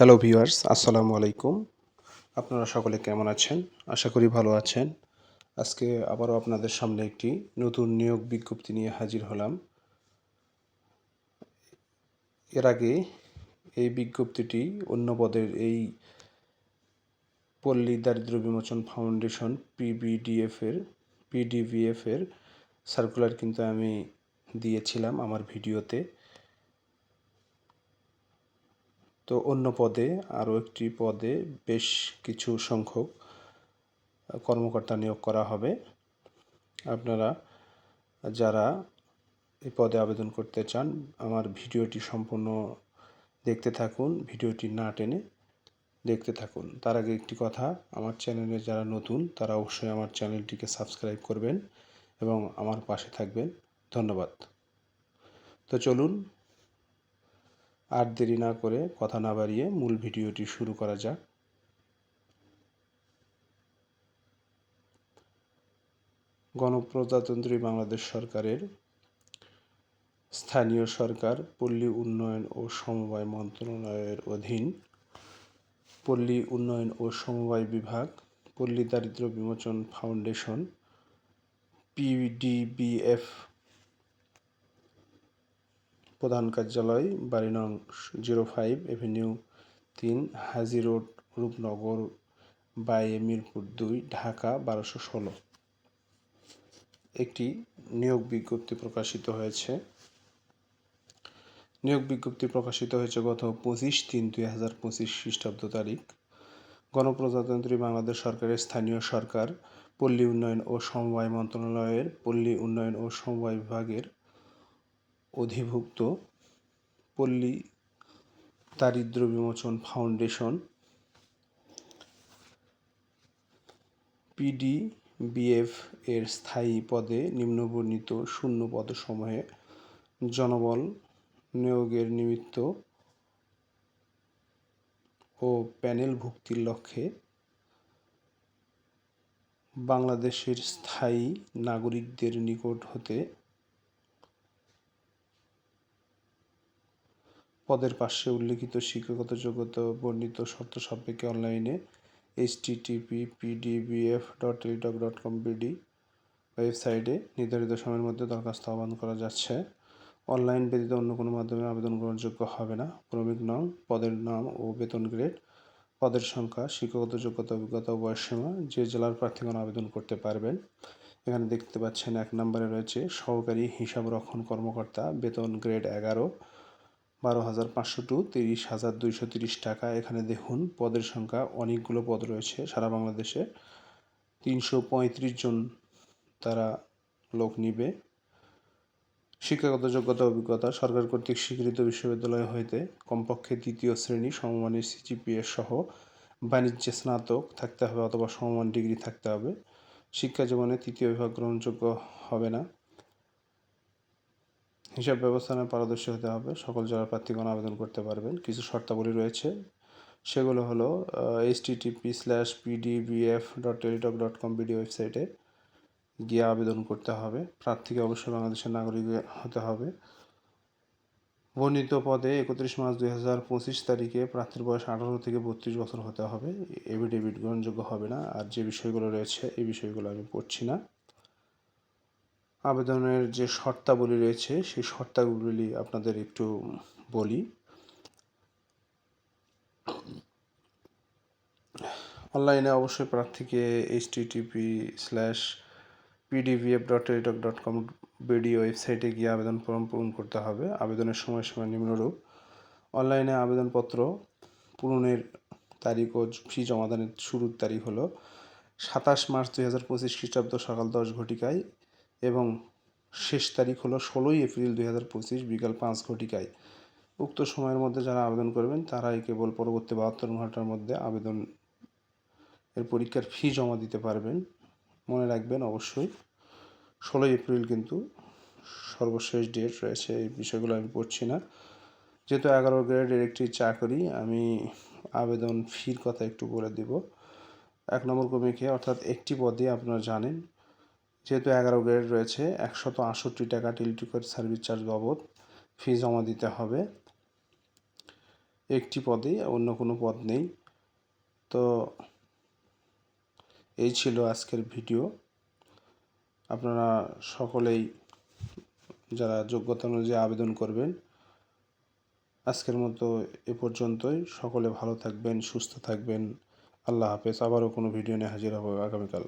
Hello viewers আসসালামু আলাইকুম আপনারা সকলে কেমন আছেন? আশা করি ভালো আছেন। আজকে আবারও আপনাদের সামনে একটি নতুন নিয়োগ বিজ্ঞপ্তি নিয়ে হাজির হলাম। এর আগে এই বিজ্ঞপ্তিটি অন্য পদের এই পল্লী দারিদ্র বিমোচন ফাউন্ডেশন পিবিডিএফ এর পিডিভিএফ এর সার্কুলার কিন্তু আমি দিয়েছিলাম আমার ভিডিওতে। তো অন্য পদে, আরও একটি পদে বেশ কিছু সংখ্যক কর্মকর্তা নিয়োগ করা হবে। আপনারা যারা এই পদে আবেদন করতে চান, আমার ভিডিওটি সম্পূর্ণ দেখতে থাকুন, ভিডিওটি না টেনে দেখতে থাকুন। তার আগে একটি কথা, আমার চ্যানেলে যারা নতুন, তারা অবশ্যই আমার চ্যানেলটিকে সাবস্ক্রাইব করবেন এবং আমার পাশে থাকবেন। ধন্যবাদ। তো চলুন আর দেরি না করে কথা না বাড়িয়ে মূল ভিডিওটি শুরু করা যাক। গণপ্রজাতন্ত্রী বাংলাদেশ সরকারের স্থানীয় সরকার, পল্লী উন্নয়ন ও সমবায় মন্ত্রণালয়ের অধীন পল্লী উন্নয়ন ও সমবায় বিভাগ, পল্লী দারিদ্র বিমোচন ফাউন্ডেশন, পিডিবিএফ প্রধান কার্যালয় বাড়ি নং জিরো ফাইভ এভিনিউ তিন, হাজি রোড, রূপনগর বাই মিরপুর দুই, ঢাকা বারোশো ষোলো। একটি নিয়োগ বিজ্ঞপ্তি প্রকাশিত হয়েছে। নিয়োগ বিজ্ঞপ্তি প্রকাশিত হয়েছে গত পঁচিশ তিন দুই হাজার পঁচিশ খ্রিস্টাব্দ তারিখ। গণপ্রজাতন্ত্রী বাংলাদেশ সরকারের স্থানীয় সরকার, পল্লী উন্নয়ন ও সমবায় মন্ত্রণালয়ের পল্লী উন্নয়ন ও সমবায় বিভাগের অধিভুক্ত পল্লী দারিদ্র বিমোচন ফাউন্ডেশন, পিডিবিএফ এর স্থায়ী পদে নিম্নবর্ণিত শূন্য পদসমূহে জনবল নিয়োগের নিমিত্ত ও প্যানেল ভুক্তির লক্ষ্যে বাংলাদেশের স্থায়ী নাগরিকদের নিকট হতে পদের পাশে উল্লিখিত শিক্ষাগত যোগ্যতা বর্ণিত শর্ত সাপেক্ষে অনলাইনে HTTP PDBF dot Teletalk dot com BD ওয়েবসাইটে নির্ধারিত সময়ের মধ্যে দরখাস্ত আহ্বান করা যাচ্ছে। অনলাইন ব্যতীত অন্য কোনো মাধ্যমে আবেদন গ্রহণযোগ্য হবে না। ক্রমিক নং, পদের নাম ও বেতন গ্রেড, পদের সংখ্যা শিক্ষাগত যোগ্যতা অভিজ্ঞতা ও বয়সসীমা যে জেলার প্রার্থীগণ আবেদন করতে পারবেন। এখানে দেখতে পাচ্ছেন এক নম্বরে রয়েছে সহকারী হিসাব রক্ষণ কর্মকর্তা, বেতন গ্রেড এগারো বারো হাজার পাঁচশো টু তিরিশ হাজার দুইশো তিরিশ টাকা। এখানে দেখুন, পদের সংখ্যা অনেকগুলো পদ রয়েছে সারা বাংলাদেশে। তিনশো পঁয়ত্রিশ জন তারা লোক নিবে। শিক্ষাগত যোগ্যতা, অভিজ্ঞতা সরকার কর্তৃক স্বীকৃত বিশ্ববিদ্যালয় হইতে কমপক্ষে দ্বিতীয় শ্রেণি সমমানের সিজিপিএ সহ বাণিজ্যে স্নাতক থাকতে হবে অথবা সমমান ডিগ্রি থাকতে হবে। শিক্ষা জীবনে তৃতীয় বিভাগ গ্রহণযোগ্য হবে না। হিসাব ব্যবস্থানে পারদর্শী হতে হবে। সকল জেলার প্রার্থীগণ আবেদন করতে পারবেন। কিছু শর্তাবলী রয়েছে। সেগুলো হলো HTTP slash PDBF dot Teletalk dot com BD ওয়েবসাইটে গিয়ে আবেদন করতে হবে। প্রার্থীকে অবশ্যই বাংলাদেশের নাগরিক হতে হবে। বর্ণিত পদে একত্রিশ মার্চ দুই হাজার পঁচিশ তারিখে প্রার্থীর বয়স আঠারো থেকে বত্রিশ বছর হতে হবে। এভিডেভিট গ্রহণযোগ্য হবে না। আর যে বিষয়গুলো রয়েছে, এই বিষয়গুলো আমি পড়ছি না। আবেদনের যে শর্তাবলী রয়েছে, সেই শর্তাবলী আপনাদের একটু বলি। অনলাইনে অবশ্যই প্রার্থীকে HTTP slash PDBF dot Teletalk dot com BD ওয়েবসাইটে গিয়ে আবেদন ফর্ম পূরণ করতে হবে। আবেদনের সময়সীমা নিম্নরূপ। অনলাইনে আবেদনপত্র পূরণের তারিখ ও ফি জমাদানের শুরুর তারিখ হলো সাতাশ মার্চ দুই হাজার পঁচিশ খ্রিস্টাব্দ সকাল দশ ঘটিকায়। এবং শেষ তারিখ হলো ষোলোই এপ্রিল দুই হাজার পঁচিশ বিকাল পাঁচ ঘটিকায়। উক্ত সময়ের মধ্যে যারা আবেদন করবেন, তারাই কেবল পরবর্তী বাহাত্তর ঘণ্টার মধ্যে আবেদন এর পরীক্ষার ফি জমা দিতে পারবেন। মনে রাখবেন অবশ্যই ষোলোই এপ্রিল কিন্তু সর্বশেষ ডেট রয়েছে, এই বিষয়গুলো আমি পড়ছি না। যেহেতু এগারো গ্রেডের একটি চাকরি, আমি আবেদন ফির কথা একটু বলে দিব। এক নম্বর কমিকে, অর্থাৎ একটি পদে আপনারা জানেন যেহেতু এগারো গ্রেড রয়েছে, একশত আটষট্টি টাকা টেলিটিকেট সার্ভিস চার্জ বাবদ ফি জমা দিতে হবে। একটি পদেই অন্য কোনো পদ নেই। তো এই ছিল আজকের ভিডিও। আপনারা সকলেই যারা যোগ্যতা অনুযায়ী আবেদন করবেন, আজকের মতো এ পর্যন্তই। সকলে ভালো থাকবেন, সুস্থ থাকবেন। আল্লাহ হাফেজ। আবারও কোনো ভিডিও নিয়ে হাজির হব আগামীকাল।